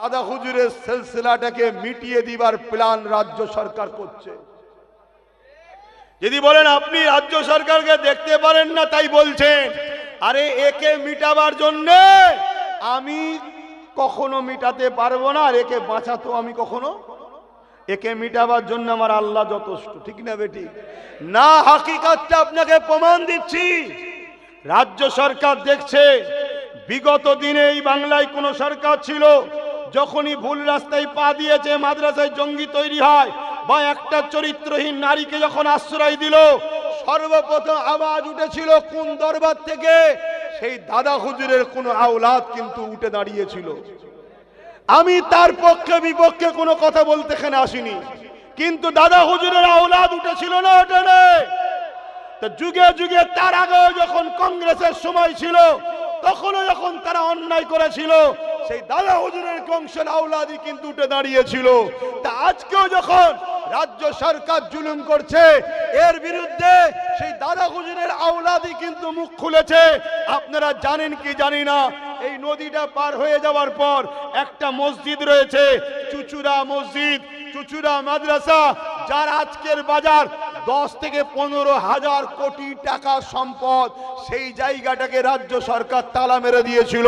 দাদা হুজুরের সিলসিলাটাকে মিটিয়ে দিবার প্ল্যান রাজ্য সরকার করছে। যদি বলেন আপনি রাজ্য সরকারকে দেখতে পারেন না, তাই বলছেন। আরে একে মিটাবার জন্য আমি কখনো মিটাতে পারব না, আর একে বাঁচাতো আমি কখনো। একে মিটাবার জন্য আমার আল্লাহ যথেষ্ট, ঠিক না বেটি? না, হাকিকাতটা আপনাকে প্রমাণ দিচ্ছি। রাজ্য সরকার দেখছে, বিগত দিনে এই বাংলায় কোনো সরকার ছিল যখনই ভুল রাস্তায় পা দিয়েছে, মাদ্রাসায় জঙ্গি তৈরি হয় বা একটা চরিত্রহীন নারীকে যখন আশ্রয় দিল, সর্বপ্রথম আওয়াজ উঠেছিল কোন দরবার থেকে? সেই দাদা হুজুরের কোন আওলাদ কিন্তু উঠে দাঁড়িয়েছিল। আমি তার পক্ষে বিপক্ষে কোনো কথা বলতে এখানে আসিনি। কিন্তু দাদা হুজুরের আওলাদ উঠেছিল না তো যুগে যুগে তার আগেও যখন কংগ্রেসের সময় ছিল, তখনও যখন তারা অন্যায় করেছিল সেই দাদা হুজুরের কংসের আওলাদি কিন্তু উঠে দাঁড়িয়েছিল। তা আজকেও যখন রাজ্য সরকার জুলুম করছে, এর বিরুদ্ধে সেই দাদা হুজুরের আওলাদি কিন্তু মুখ খুলেছে। আপনারা জানেন কি জানি না, এই নদীটা পার হয়ে যাওয়ার পর একটা মসজিদ রয়েছে চুচুরা মসজিদ চুচুরা মাদ্রাসা। যার আজকের বাজার দশ থেকে পনেরো হাজার কোটি টাকা সম্পদ, সেই জায়গাটাকে রাজ্য সরকার তালা মেরে দিয়েছিল।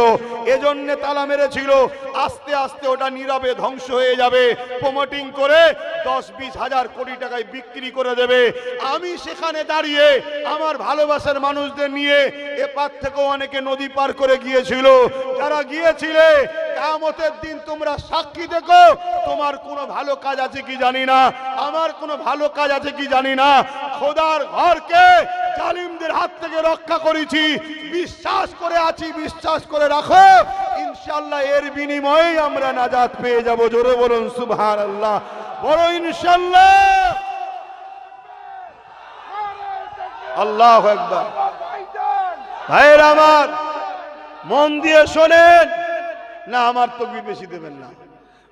এজন্য তালা মেরেছিল। আস্তে আস্তে ওটা নীরবে ধ্বংস হয়ে যাবে। প্রমোটিং করে দশ বিশ হাজার কোটি টাকায় বিক্রি করে দেবে। আমি সেখানে দাঁড়িয়ে আমার ভালোবাসার মানুষদের নিয়ে এপার থেকেও অনেকে নদী পার করে গিয়েছিল। যারা গিয়েছিলে কামতের দিন তোমরা সাক্ষী দেখো, তোমার কোনো ভালো কাজ আছে কি জানি না, আমার কোনো ভালো কাজ আছে কি জানি না। খোদার ঘরকে জালিমদের হাত থেকে রক্ষা করেছি, বিশ্বাস করে আছি, বিশ্বাস করে রাখো ইনশাল্লাহ এর বিনিময়ে আমরা নাজাত পেয়ে যাব, জোরে বলুন সুভার আল্লাহ বড় ইনশাল্লাহ আল্লাহ একবার ভাইয়ের আমার, মন দিয়ে শোনেন। না, আমার তো বেশি দেবেন না।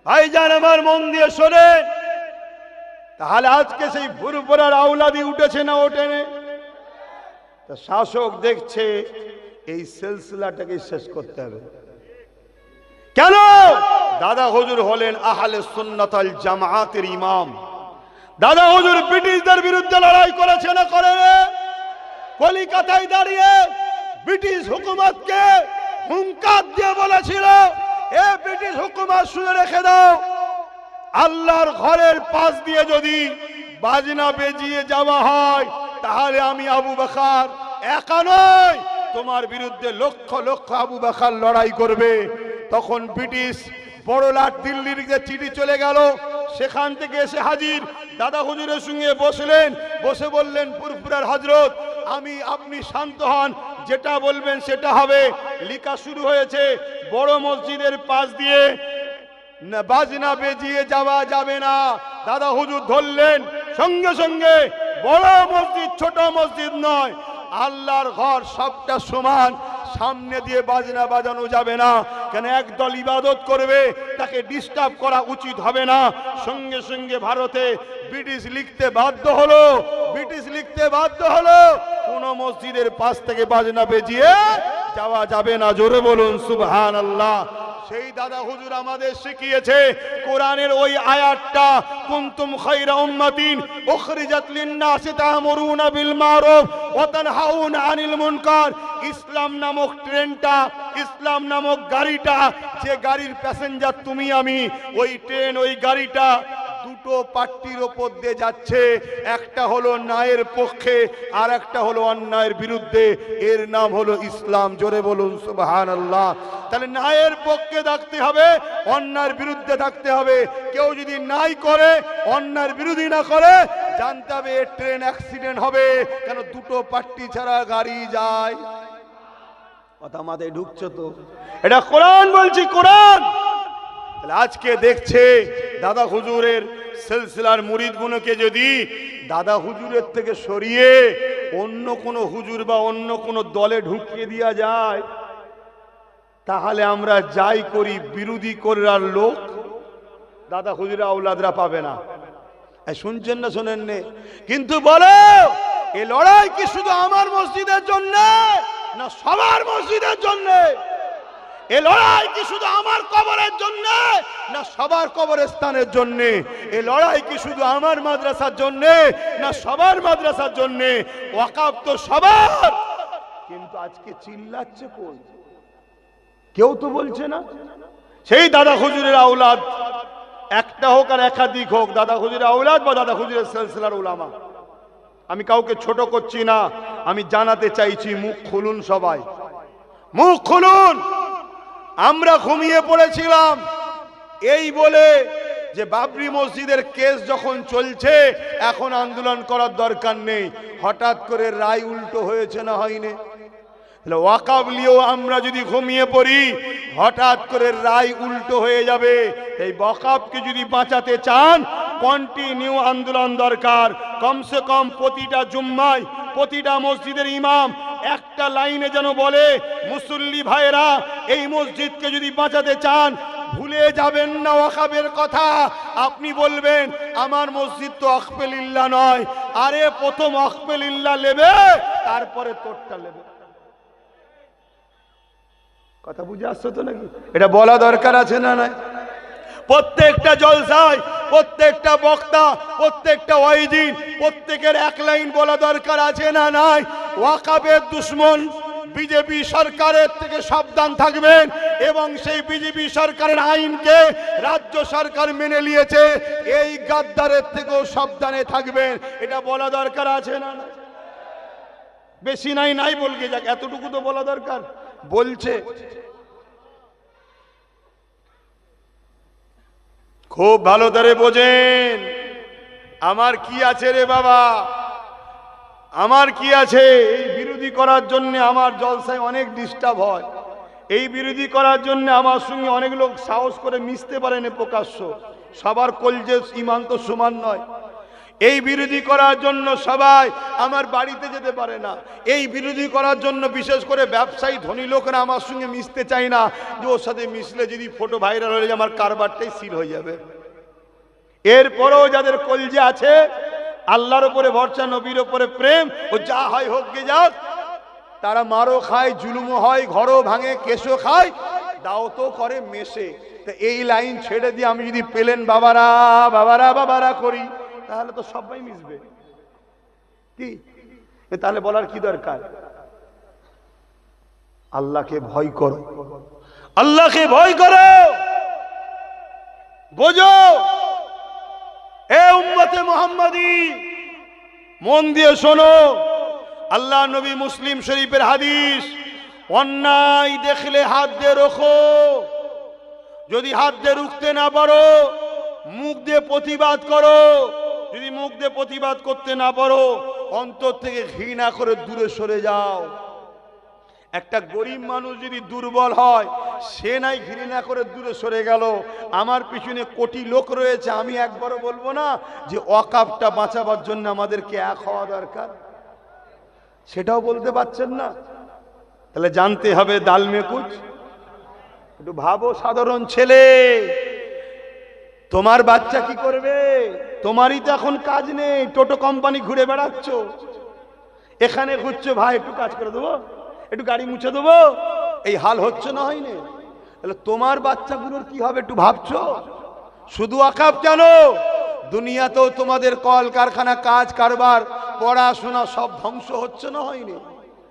ভাইজান, আমার মন দিয়ে শোনেন তাহলে আজকে সেই ভুরভুরার আউলাদি উঠেছে না ওঠেনে তা শাসক দেখছে, এই সিলসিলাটাকে শেষ করতে হবে। কেন? দাদা হুজুর হলেন আহলে সুন্নাতাল জামায়াতের ইমাম। দাদা হজুর ব্রিটিশদের বিরুদ্ধে লড়াই করেছে না করে কলিকাতায় দাঁড়িয়ে ব্রিটিশ হুকুমতকে হুঙ্কার দিয়ে বলেছিল এ ব্রিটিশ হুকুমত শুনে রেখে দাও। আল্লাহর ঘরের পাশ দিয়ে যদি বাজনা বেজিয়ে যাওয়া হয়, তাহলে আমি আবু বাখার একা নয় তোমার বিরুদ্ধে লক্ষ লক্ষ আবু বাখার লড়াই করবে। তখন ব্রিটিশ বড় লাট দিল্লির চিঠি চলে গেল। সেখান থেকে এসে হাজির। দাদা হুজুরের সঙ্গে বসলেন। বসে বললেন, পুরপুরার হজরত আমি, আপনি শান্ত হন। যেটা বলবেন সেটা হবে। লিখা শুরু হয়েছে, বড় মসজিদের পাশ দিয়ে। বাজনা বেজিয়ে যাওয়া যাবে না। দাদা হুজুর ধরলেন, সঙ্গে সঙ্গে। বড় মসজিদ, ছোট মসজিদ নয়। আল্লাহর ঘর সবটা সমান। সামনে দিয়ে বাজনা বাজানো যাবে না। কেন একদল ইবাদত করবে, তাকে ডিস্টার্ব করা উচিত হবে না। সঙ্গে সঙ্গে ভারতে ব্রিটিশ লিখতে বাধ্য হলো, ব্রিটিশ লিখতে বাধ্য হলো, কোন মসজিদের পাশ থেকে বাজনা বেজিয়ে যাওয়া যাবে না। জোরে বলুন সুবহান আল্লাহ সেই দাদা হুজুর আমাদের শিখিয়েছে, কোরআনের ওই আয়াতটা, কুনতুম খায়রা উম্মাতিন উখরিজাত লিন-নাসি তা'মুরুনা বিল মারুফ ওয়া তানহাউনা আনিল মুনকার। ইসলাম নামক ট্রেনটা, ইসলাম নামক গাড়িটা, যে গাড়ির প্যাসেঞ্জার তুমি, আমি, ওই ট্রেন, ওই গাড়িটা দুটো পার্টির ওপর দিয়ে যাচ্ছে। একটা হলো ন্যায়ের পক্ষে, আর একটা হলো অন্যায়ের বিরুদ্ধে। এর নাম হলো ইসলাম। জোরে বলুন সুবহান আল্লাহ তাহলে ন্যায়ের পক্ষে থাকতে হবে, অন্যায়ের বিরুদ্ধে থাকতে হবে। কেউ যদি নাই করে, অন্যায়ের বিরোধী না করে, জানতে হবে ট্রেন অ্যাক্সিডেন্ট হবে। কেন দুটো পার্টি ছাড়া গাড়ি যায়? কথা মাথায় ঢুকছো তো। এটা কোরআন বলছি, কোরআন। আজকে দেখছে দাদা হুজুরের সিলসিলার মুরিদগুলোকে যদি দাদা হুজুরের থেকে সরিয়ে অন্য কোনো হুজুর বা অন্য কোনো দলে ঢুকিয়ে দেওয়া যায়, তাহলে আমরা যাই করি বিরোধী করার লোক, দাদা হুজুরা আউলাদরা পাবে না। শুনছেন না শোনেন নে? কিন্তু বলো, এ লড়াই কি শুধু আমার মসজিদের জন্য না সবার মসজিদের জন্য? এ লড়াই কি শুধু আমার না সবার এ লড়াই কি শুধু আমার মাদ্রাসার না সবার মাদ্রাসার তো সবার। কিন্তু আজকে চিল্লাচ্ছে কেউ তো বলছে না? সেই দাদা হুজুরের আওলাদ। একটা হোক আর একাধিক হোক, দাদা হুজুরের আওলাদ বা দাদা হুজুরের সিলসিলার উলামা। আমি কাউকে ছোট করছি না, আমি জানাতে চাইছি মুখ খুলুন সবাই। মুখ খুলুন! আমরা ঘুমিয়ে পড়েছিলাম। এই বলে যে বাবরি মসজিদের কেস যখন চলছে, এখন আন্দোলন করার দরকার নেই। হঠাৎ করে রায় উল্টো হয়েছে না হয়নি? ওয়াকাবলিও আমরা যদি ঘুমিয়ে পড়ি, হঠাৎ করে রায় উল্টো হয়ে যাবে। এই ওয়াকাবকে যদি বাঁচাতে চান কন্টিনিউ আন্দোলন দরকার। কমসে কম প্রতিটা জুম্মায়, প্রতিটা মসজিদের ইমাম একটা লাইনে যেন বলে, মুসল্লি ভাইরা এই মসজিদকে যদি বাঁচাতে চান, ভুলে যাবেন না ওয়াকাবের কথা। আপনি বলবেন, আমার মসজিদ তো অকপেলিল্লা নয়। আরে, প্রথম অকপেলিল্লা নেবে তারপরে তোরটা নেবে কথা বুঝে আসছো তো নাকি? এটা বলা দরকার আছে না নাই? প্রত্যেকটা জলসায়, প্রত্যেকটা বক্তা, প্রত্যেকটা ওয়াইদিন প্রত্যেকের এক লাইন বলা দরকার আছে না নাই? ওয়াকাবের দুশ্মন বিজেপি সরকারের থেকে সাবধান থাকবেন এবং সেই বিজেপি সরকারের আইনকে রাজ্য সরকার মেনে নিয়েছে, এই গাদ্দারের থেকেও সাবধানে থাকবেন। এটা বলা দরকার আছে না? বেশি নাই নাই বলকে যাক, এতটুকু তো বলা দরকার। বলছে। খুব ভালো করে বোঝেন। আমার কি আছে রে বাবা? আমার কি আছে? এই বিরোধী করার জন্য আমার জলসায় অনেক ডিস্টার্ব হয়। এই বিরোধী করার জন্য আমার সঙ্গে অনেক লোক সাহস করে মিশতে পারে না প্রকাশ্য। সবার কলজে ইমান তো সমান নয়। এই বিরোধী করার জন্য সবাই আমার বাড়িতে যেতে পারে না। এই বিরোধী করার জন্য বিশেষ করে ব্যবসায়ী, ধনী লোকরা আমার সঙ্গে মিশতে চায় না। যে ওর সাথে মিশলে যদি ফটো ভাইরাল হয়ে যায়, আমার কারবারটাই সিল হয়ে যাবে। এরপরেও যাদের কলজে আছে আল্লাহর উপরে ভরসা, নবীর উপরে প্রেম, ও যা হয় হোক গে যাক। তারা মারও খায়, জুলুমও হয়, ঘরও ভাঙে, কেশও খায়, দাও তো করে মেশে। তা এই লাইন ছেড়ে দিয়ে আমি যদি পেলেন, বাবারা বাবারা বাবারা করি, তাহলে তো সবাই মিশবে। কি? তাহলে বলার কি দরকার? আল্লাহকে ভয় করো। আল্লাহকে ভয় করো। বোঝো। এ উম্মতে মোহাম্মদী, মন দিয়ে শোনো, আল্লাহ নবী মুসলিম শরীফের হাদিস, অন্যায় দেখলে হাত দিয়ে রোখো, যদি হাত দিয়ে রুখতে না পারো, মুখ দিয়ে প্রতিবাদ করো, যদি মুখ দিয়ে প্রতিবাদ করতে না পারো, অন্তর থেকে ঘৃণা করে দূরে সরে যাও। একটা গরিব মানুষ যদি দুর্বল হয়, সে নাই ঘৃণা করে দূরে সরে গেল। আমার পিছনে কোটি লোক রয়েছে, আমি একবারও বলব না যে অকাপটা বাঁচাবার জন্য আমাদেরকে এক হওয়া দরকার। সেটাও বলতে পারছেন না। তাহলে জানতে হবে দাল মেকুচ। একটু ভাবো, সাধারণ ছেলে। তোমার বাচ্চা কি করবে? তোমারই তো এখন কাজ নেই, টোটো কোম্পানি ঘুরে বেড়াচ্ছ। এখানে ঘুরছো, ভাই, একটু কাজ করে দেবো। একটু গাড়ি মুছে দেবো? এই হাল হচ্ছে না হয়নি। তাহলে তোমার বাচ্চাগুলোর কি হবে একটু ভাবছ? শুধু আকাপ জানো? দুনিয়াতেও তোমাদের কল কারখানা কাজ, কারবার, পড়াশোনা সব ধ্বংস হচ্ছে না হয়নি।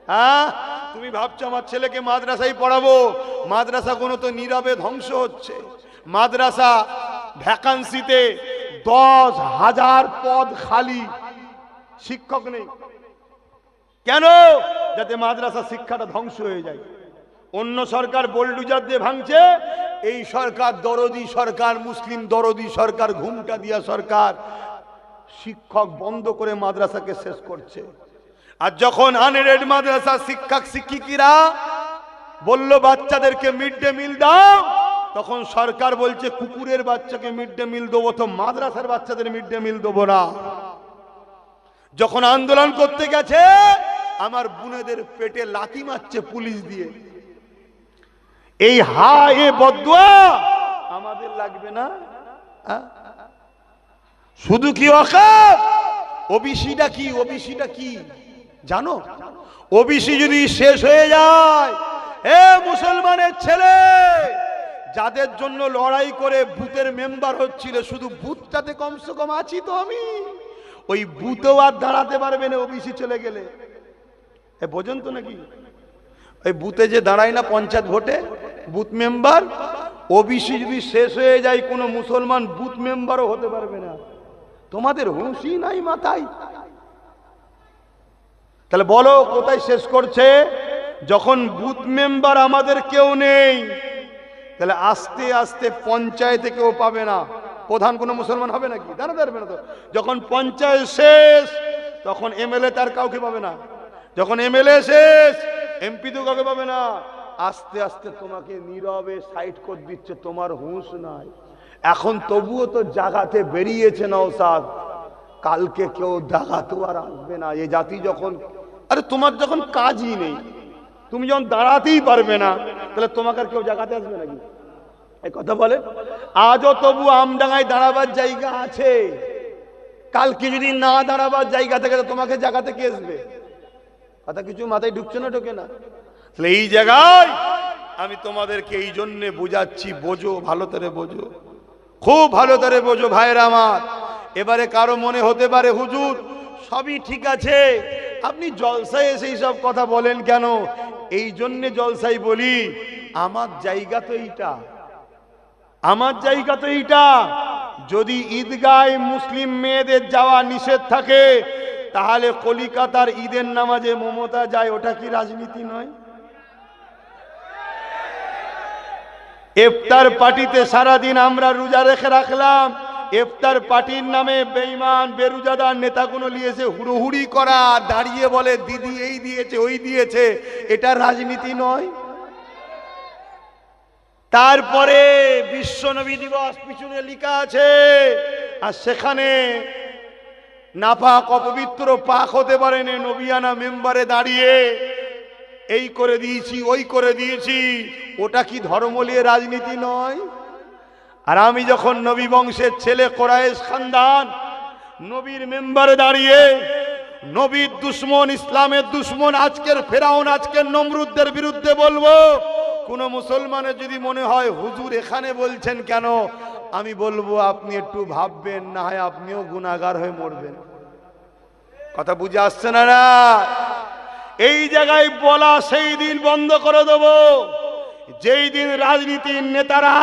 হ্যাঁ? তুমি ভাবছ আমার ছেলেকে মাদ্রাসায় পড়াবো? মাদ্রাসা কোনো তো নীরবে ধ্বংস হচ্ছে। মাদ্রাসা ভ্যাকান্সিতে দশ হাজার পদ খালি। শিক্ষক নেই। কেন? যাতে মাদ্রাসা শিক্ষাটা ধ্বংস হয়ে যায়। অন্য সরকার বোল্ডুজার দিয়ে ভাঙছে, এই সরকার দরদি সরকার, মুসলিম দরদি সরকার, ঘুমটা দিয়া সরকার শিক্ষক বন্ধ করে মাদ্রাসাকে শেষ করছে। আর যখন আনরেড মাদ্রাসা শিক্ষক, শিক্ষিকিরা বলল, বাচ্চাদেরকে মিড ডে মিল দাও, তখন সরকার বলছে, কুকুরের বাচ্চাকে মিড ডে মিল দেবো তো মাদ্রাসার বাচ্চাদের মিড ডে মিল দেবো না। যখন আন্দোলন করতে গেছে আমার বুনেদের পেটে লাথি মারছে পুলিশ দিয়ে। এই হা এ বদুয়া! আমাদের লাগবে না? শুধু কি অকাপ ওবিসিটা কি? ওবিসিটা কি? জানো? ওবিসি যদি শেষ হয়ে যায় এ মুসলমানের ছেলে! যাদের জন্য লড়াই করে বুথের মেম্বার হচ্ছিল শুধু বুথটাতে কমসে কম আছি তো আমি। ওই বুথেও আর দাঁড়াতে পারবে না ওবিসি চলে গেলে। এ বোঝেন তো নাকি? ওই বুথে যে দাঁড়ায় না পঞ্চায়েত ভোটে, বুথ মেম্বার, ওবিসি যদি শেষ হয়ে যায়, কোনো মুসলমান বুথ মেম্বারও হতে পারবে না। তোমাদের হুঁশি নাই মাথায়। তাহলে বলো, কোথায় শেষ করছে? যখন বুথ মেম্বার আমাদের কেউ নেই, তাহলে আস্তে আস্তে পঞ্চায়েতে কেউ পাবে না। প্রধান কোনো মুসলমান হবে নাকি? দাঁড়াতে পারবে না তো। যখন পঞ্চায়েত শেষ, তখন এমএলএ তার কাউকে পাবে না। যখন এমএলএ শেষ এমপি তো কাউকে পাবে না। আস্তে আস্তে তোমাকে নীরবে সাইড করে দিচ্ছে, তোমার হুঁশ নাই। এখন তবুও তো জাগাতে বেরিয়েছে নওসাদ। কালকে কেউ দাগাতেও আর আসবে না। এ জাতি যখন, আরে তোমার যখন কাজই নেই, তুমি যখন দাঁড়াতেই পারবে না, তাহলে তোমাকে আর কেউ জাগাতে আসবে নাকি? এই কথা বলে। আজও তবু আমডাঙ্গায় দাঁড়াবার জায়গা আছে। কালকে যদি না দাঁড়াবার জায়গা থাকে তোমাকে জাগাতে কে আসবে? কথা কিছু মাথায় ঢুকছে না, ঢোকে না। তাহলে এই জায়গায় আমি তোমাদেরকে এই জন্যে বোঝাচ্ছি, বোঝো, ভালো করে বোঝো। খুব ভালো করে বোঝো ভাইয়ের আমার। এবারে কারও মনে হতে পারে, হুজুর, সবই ঠিক আছে। আপনি জলসায় এসে সব কথা বলেন কেন? এই জন্যে জলসাই বলি, আমার জায়গা তো এইটা। আমার জায়গা তো এইটা। যদি ঈদগায় মুসলিম মেয়েদের যাওয়া নিষেধ থাকে তাহলে কলিকাতার ঈদের নামাজে মমতা যায়, ওটা কি রাজনীতি নয়? ইফতার পার্টিতে সারাদিন আমরা রোজা রেখে রাখলাম। ইফতার পার্টির নামে বেঈমান, বেরুজাদার নেতাগুলো নিয়েছে হুড়োহুড়ি করা, দাঁড়িয়ে বলে, দিদি এই দিয়েছে, ওই দিয়েছে। এটা রাজনীতি নয়। তারপরে বিশ্ব নবী দিবস পিছনে লেখা আছে। আর সেখানে নাপাক অপবিত্র পাক হতে পারে না নবিয়ানা মেম্বারে দাঁড়িয়ে। এই করে দিয়েছি, ওই করে দিয়েছি। ওটা কি ধর্ম নিয়ে রাজনীতি নয়? আর আমি যখন নবী বংশের ছেলে কোরাইশ খানদান, নবীর মেম্বারে দাঁড়িয়ে, নবীর দুশ্মন, ইসলামের দুশ্মন, আজকের ফেরাউন, আজকের নমরুদদের বিরুদ্ধে বলব কোন মুসলমানের যদি মনে হয়, হুজুর এখানে বলছেন কেন? আমি বলব, আপনি একটু ভাববেন, না হয় আপনিও গুণাগার হয়ে মরবেন। কথা বুঝে আসছে না না? এই জায়গায় বলা সেই দিন বন্ধ করে দেব। যেই দিন রাজনীতির নেতারা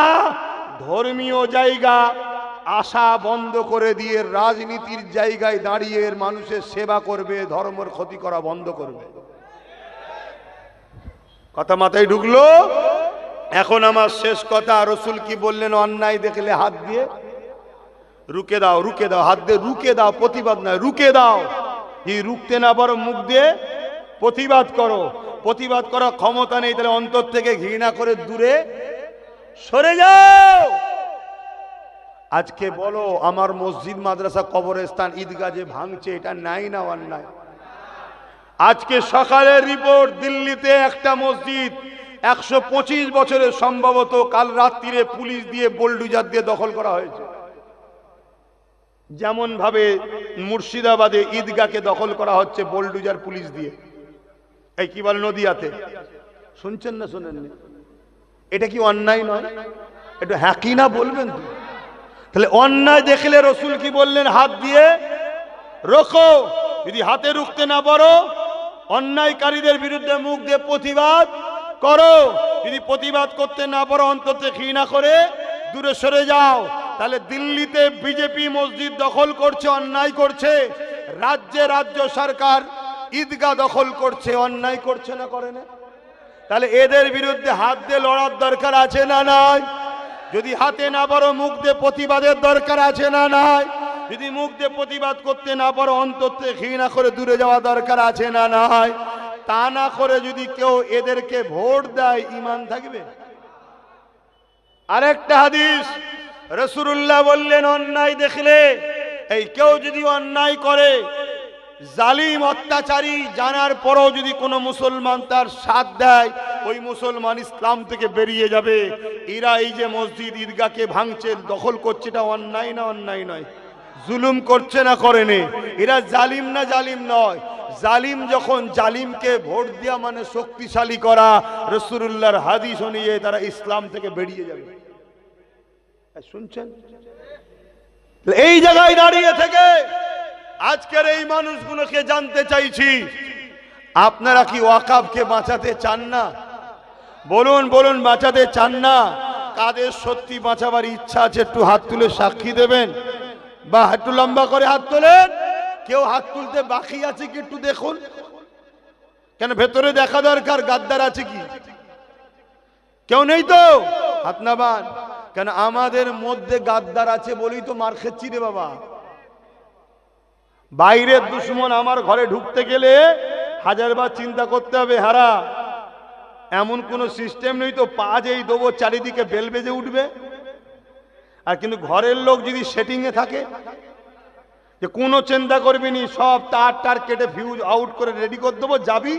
ধর্মীয় জায়গা, আশা বন্ধ করে দিয়ে রাজনীতির জায়গায় দাঁড়িয়ে মানুষের সেবা করবে, ধর্মের ক্ষতি করা বন্ধ করবে। কথা মাথায় ঢুকলো? এখন আমার শেষ কথা, রসুল কি বললেন? অন্যায় দেখলে হাত দিয়ে। রুকে দাও রুকে দাও, হাত দিয়ে রুকে দাও, প্রতিবাদ নয় রুকে দাও। এই রুখতে না পারো, মুখ দিয়ে প্রতিবাদ করো। প্রতিবাদ করার ক্ষমতা নেই, তাহলে অন্তর থেকে ঘৃণা করে দূরে সরে যাও। আজকে বলো, আমার মসজিদ, মাদ্রাসা, কবরস্থান, ঈদগাহ যে ভাঙছে, এটা নাই না অন্যায়? আজকে সকালের রিপোর্ট দিল্লিতে একটা মসজিদ, একশো পঁচিশ বছরের সম্ভবত কাল রাত্রিরে পুলিশ দিয়ে বোল্ডুজার দিয়ে দখল করা হয়েছে। যেমন ভাবে মুর্শিদাবাদে ঈদগাহকে দখল করা হচ্ছে বোল্ডুজার পুলিশ দিয়ে। এই কি বলে, নদিয়াতে? শুনছেন না শোনেননি? এটা কি অন্যায় নয়? একটু হ্যাকি না বলবেন তো? তাহলে অন্যায় দেখলে রসুল কি বললেন? হাত দিয়ে রোখো, যদি হাতে রুখতে না পারো অন্যায়কারীদের বিরুদ্ধে মুখ দিয়ে প্রতিবাদ করো। যদি প্রতিবাদ করতে না পারো অন্তত ঘৃণা করে দূরে সরে যাও। তাহলে দিল্লিতে বিজেপি মসজিদ দখল করছে, অন্যায় করছে। রাজ্যে রাজ্য সরকার ঈদগাহ দখল করছে, অন্যায় করছে না করে না? তাহলে এদের বিরুদ্ধে হাত দিয়ে লড়ার দরকার আছে না নাই? যদি হাতে না পারো, মুখ দিয়ে প্রতিবাদের দরকার আছে না নাই? যদি মুখ দিয়ে প্রতিবাদ করতে না পারো অন্তত ঘৃণা করে দূরে যাওয়া দরকার আছে না নাই? তা না করে যদি কেউ এদেরকে ভোট দেয় ইমান থাকবে? আরেকটা হাদিস রসুল্লাহ বললেন, অন্যায় দেখলে, এই কেউ যদি অন্যায় করে, জালিম অত্যাচারী জানার পরও যদি কোনো মুসলমান তার সাথ দেয়, ওই মুসলমান ইসলাম থেকে বেরিয়ে যাবে। এরা এই যে মসজিদ, ঈদগাহকে ভাঙছে দখল করছে, এটা অন্যায় না অন্যায় নয়? জুলুম করছে না করেনি। এরা জালিম না জালিম নয়। জালিম যখন জালিমকে ভোট দেওয়া মানে শক্তিশালী করা রসুল্লাহর হাদিস নিয়ে তারা ইসলাম থেকে বেরিয়ে যাবে। শুনছেন? এই জায়গায় দাঁড়িয়ে থেকে আজকের এই মানুষগুলোকে জানতে চাইছি, আপনারা কি ওয়াকাবকে বাঁচাতে চান না? বলুন বলুন, বাঁচাতে চান না? কাদের সত্যি বাঁচাবার ইচ্ছা আছে একটু হাত তুলে সাক্ষী দেবেন? বা একটু লম্বা করে হাত তোলেন। কেউ হাত তুলতে বাকি আছে কি একটু দেখুন। কেন ভেতরে দেখা দরকার, গাদ্দার আছে কি? কেউ নেই তো? হাত নাবান কেন আমাদের মধ্যে গাদ্দার আছে বলেই তো মার খেচ্ছি রে বাবা। বাইরের দুশ্মন আমার ঘরে ঢুকতে গেলে হাজারবার চিন্তা করতে হবে, হারা। এমন কোন সিস্টেম নেই তো, পা যেই দেবো, চারিদিকে বেল বেজে উঠবে। আর কিন্তু ঘরের লোক যদি সেটিংয়ে থাকে, যে কোনো চিন্তা করবি নি, সব তার টার কেটে ফিউজ আউট করে রেডি করে দেবো, যাবি,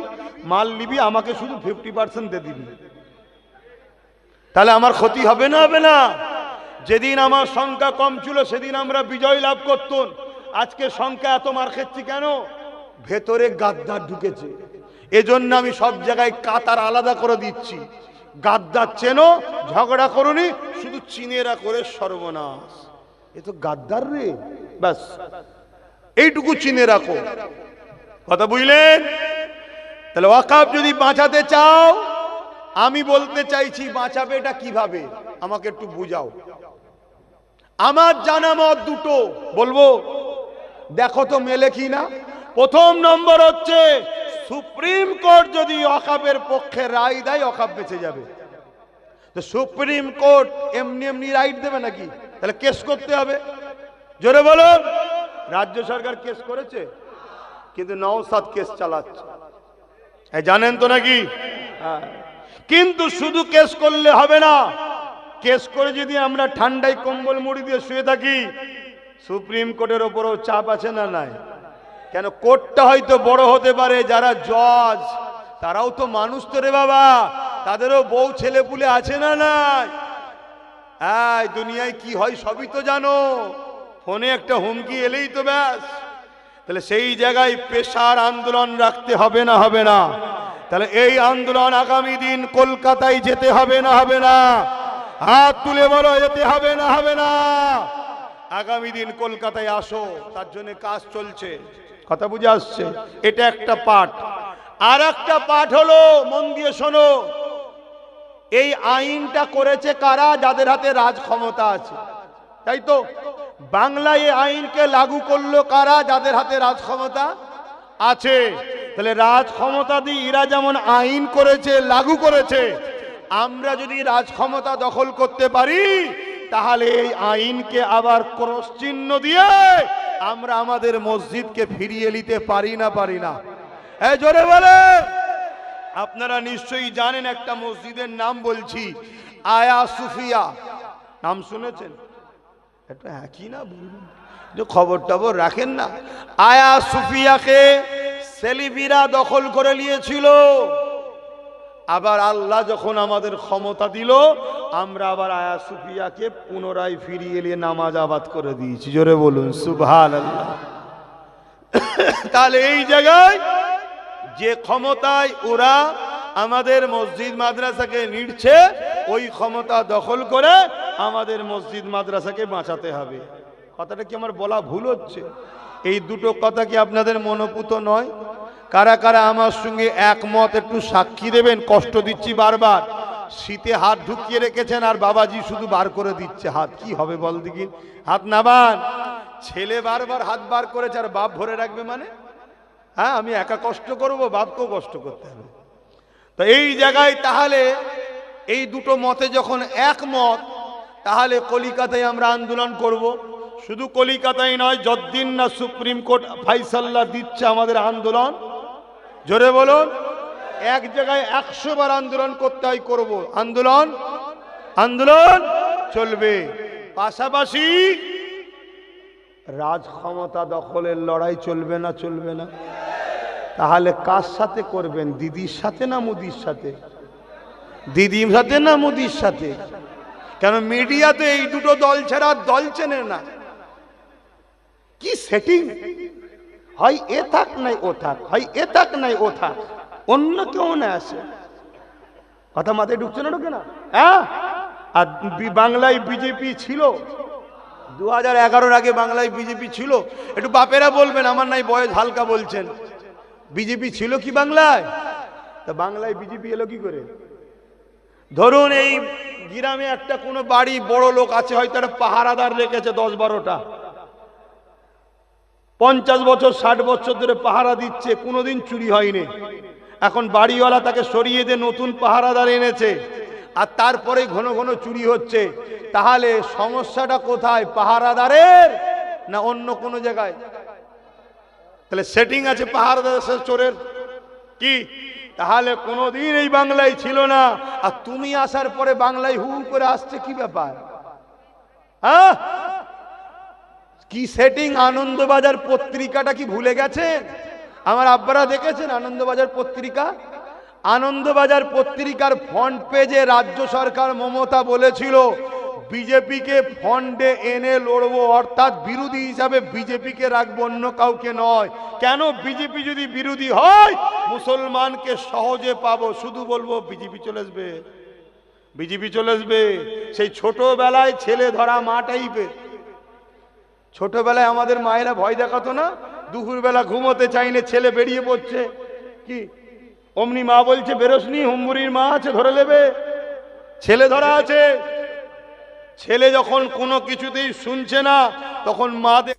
মাল নিবি, আমাকে শুধু ফিফটি পার্সেন্ট দিয়ে দিবি। তাহলে আমার ক্ষতি হবে না হবে না? যেদিন আমার সংখ্যা কম ছিল, সেদিন আমরা বিজয় লাভ করতুন আজকে সংখ্যা এত মার খাচ্ছি কেন? ভেতরে গাদ্দার ঢুকেছে। এজন্য আমি সব জায়গায় কাতার আলাদা করে দিচ্ছি। গাদ্দার চেনো, ঝগড়া করুনি, শুধু চিনেরা করে সর্বনাশ। এ তো গাদ্দার রে। ব্যাস, এইটুকু চিনে রাখো। কথা বুঝলেন? তাহলে ওয়াকাব যদি বাঁচাতে চাও, আমি বলতে চাইছি, বাঁচাবে এটা কীভাবে? আমাকে একটু বুঝাও। আমার জানা মত দুটো। বলব, দেখো তো মেলে কি না প্রথম নম্বর হচ্ছে সুপ্রিম কোর্ট যদি অকাবের পক্ষে রায় দেয়, অকাব বেঁচে যাবে। তো সুপ্রিম কোর্ট এমনি এমনি রাইট দেবে নাকি? তাহলে কেস করতে হবে। জোরে বলো রাজ্য সরকার কেস করেছে, কিন্তু নওসাদ কেস চালাচ্ছে। জানেন তো নাকি? হ্যাঁ। কিন্তু শুধু কেস করলে হবে না, কেস করে যদি আমরা ঠান্ডায় কম্বল মুড়ি দিয়ে শুয়ে থাকি, সুপ্রিম কোর্টের ওপরও চাপ আছে না নাই? কেন কোর্টটা হয়তো বড় হতে পারে, যারা জজ, তারাও তো মানুষ তো রে বাবা। তাদেরও বউ ছেলে পুলে আছে না নাই? হ্যাঁ দুনিয়ায় কি হয় সবই তো জানো। ফোনে একটা হুমকি এলেই তো ব্যাস। তাহলে সেই জায়গায় পেশার আন্দোলন রাখতে হবে না হবে না। তাহলে এই আন্দোলন আগামী দিন কলকাতায় যেতে হবে না হবে না। হাত তুলে বলো, যেতে হবে না হবে না। আগামী দিন কলকাতায় আসো, তার জন্য কাজ চলছে। কথা বুঝে আসছে? এটা একটা পাঠ। আর একটা পাঠ হলো, মন দিয়ে শোনো, এই আইনটা করেছে কারা? যাদের হাতে রাজ ক্ষমতা আছে। তাই তো? বাংলায় এই আইনকে লাগু করল কারা? যাদের হাতে রাজ ক্ষমতা আছে। তাহলে রাজ ক্ষমতা দিয়ে এরা যেমন আইন করেছে, লাগু করেছে, আমরা যদি রাজ ক্ষমতা দখল করতে পারি, তাহলে এই আইনকে আবার ক্রস চিহ্ন দিয়ে আমরা আমাদের মসজিদকে ফিরিয়ে নিতে পারি না পারি না। এই জোরে বলে। আপনারা নিশ্চয়ই জানেন একটা মসজিদের নাম বলছি, আয়া সুফিয়া। নাম শুনেছেন? এটা একই না বলুন যে খবর টবর রাখেন না। আয়া সুফিয়াকে সেলিবিরা দখল করে নিয়েছিল। আবার আল্লাহ যখন আমাদের ক্ষমতা দিল, আমরা আবার আয়া সুফিয়াকে পুনরায় ফিরিয়ে নিয়ে নামাজ আবাদ করে দিয়েছি। জোরে বলুন সুবহান আল্লাহ তাহলে এই জায়গায় যে ক্ষমতায় ওরা আমাদের মসজিদ মাদ্রাসাকে নিচ্ছে ওই ক্ষমতা দখল করে আমাদের মসজিদ মাদ্রাসাকে বাঁচাতে হবে। কথাটা কি আমার বলা ভুল হচ্ছে? এই দুটো কথা কি আপনাদের মনোপুত নয়? কারা কারা আমার সঙ্গে একমত, একটু সাক্ষী দেবেন, কষ্ট দিচ্ছি বারবার। শীতে হাত ঢুকিয়ে রেখেছেন আর বাবাজি শুধু বার করে দিচ্ছে হাত। কি হবে বল দিকি হাত নাবান। ছেলে বারবার হাত বার করেছে, আর বাপ ভরে রাখবে মানে? হ্যাঁ আমি একা কষ্ট করব, বাপকেও কষ্ট করতে হবে। তো এই জায়গায় তাহলে এই দুটো মতে যখন একমত, তাহলে কলিকাতায় আমরা আন্দোলন করব। শুধু কলিকাতায় নয় যদ্দিন না সুপ্রিম কোর্ট ফাইসাল্লা দিচ্ছে আমাদের আন্দোলন জোরে বলুন। এক জায়গায় একশো বার আন্দোলন করতে হয়, করব। আন্দোলন? আন্দোলন চলবে। পাশাপাশি রাজ ক্ষমতা দখলের লড়াই চলবে না চলবে না। তাহলে কার সাথে করবেন? দিদির সাথে না মোদির সাথে? দিদির সাথে না মোদির সাথে? কেন মিডিয়াতে এই দুটো দল ছাড়া দল চেনে না? কি সেটিং হয় এ থাক নাই, ও থাক। হয় এ থাক নাই, ও থাক। অন্য কেউ না আসে। কথা মাথায় ঢুকছে না ঢুকে না? হ্যাঁ? আর বাংলায় বিজেপি ছিল। দু হাজার এগারোর আগে বাংলায় বিজেপি ছিল। একটু বাপেরা বলবেন, আমার নাই বয়স, হালকা বলছেন। বিজেপি ছিল কি বাংলায়? তা বাংলায় বিজেপি এলো কি করে? ধরুন এই গ্রামে একটা কোনো বাড়ি, বড় লোক আছে, হয়তো একটা পাহারাদার রেখেছে দশ বারোটা। পঞ্চাশ বছর, ষাট বছর ধরে পাহারা দিচ্ছে, কোনোদিন চুরি হয়নি। এখন বাড়িওয়ালা তাকে সরিয়ে দিয়ে নতুন পাহারাদার এনেছে, আর তারপরে ঘন ঘন চুরি হচ্ছে। তাহলে সমস্যাটা কোথায়, পাহারাদারের না অন্য কোনো জায়গায়? তাহলে সেটিং আছে পাহারাদার চোরের। কি? তাহলে কোনোদিন এই বাংলায় ছিল না। আর তুমি আসার পরে বাংলায় হু করে আসছে, কি ব্যাপার? হ্যাঁ? কি সেটিং আনন্দবাজার পত্রিকাটা কি ভুলে গেছেন? আমার আব্বারা দেখেছেন আনন্দবাজার পত্রিকা? আনন্দবাজার পত্রিকার ফ্রন্ট পেজে রাজ্য সরকার মমতা বলেছিল, বিজেপিকে ফন্ডে এনে লড়বো, অর্থাৎ বিরোধী হিসাবে বিজেপিকে রাখব, অন্য কাউকে নয়। কেন বিজেপি যদি বিরোধী হয়, মুসলমানকে সহজে পাবো, শুধু বলব বিজেপি চলে আসবে। বিজেপি চলে আসবে। সেই ছোটবেলায় ছেলে ধরা মা টাইপের ছোটবেলায় আমাদের মায়েরা ভয় দেখাতো না? দুপুরবেলা ঘুমোতে চাইলে ছেলে বেরিয়ে পড়ছে। কি? অমনি মা বলছে, বেরোসনি হুম্বুরির মা আছে, ধরে নেবে। ছেলে ধরা আছে। ছেলে যখন কোনো কিছুতেই শুনছে না, তখন মা দেখ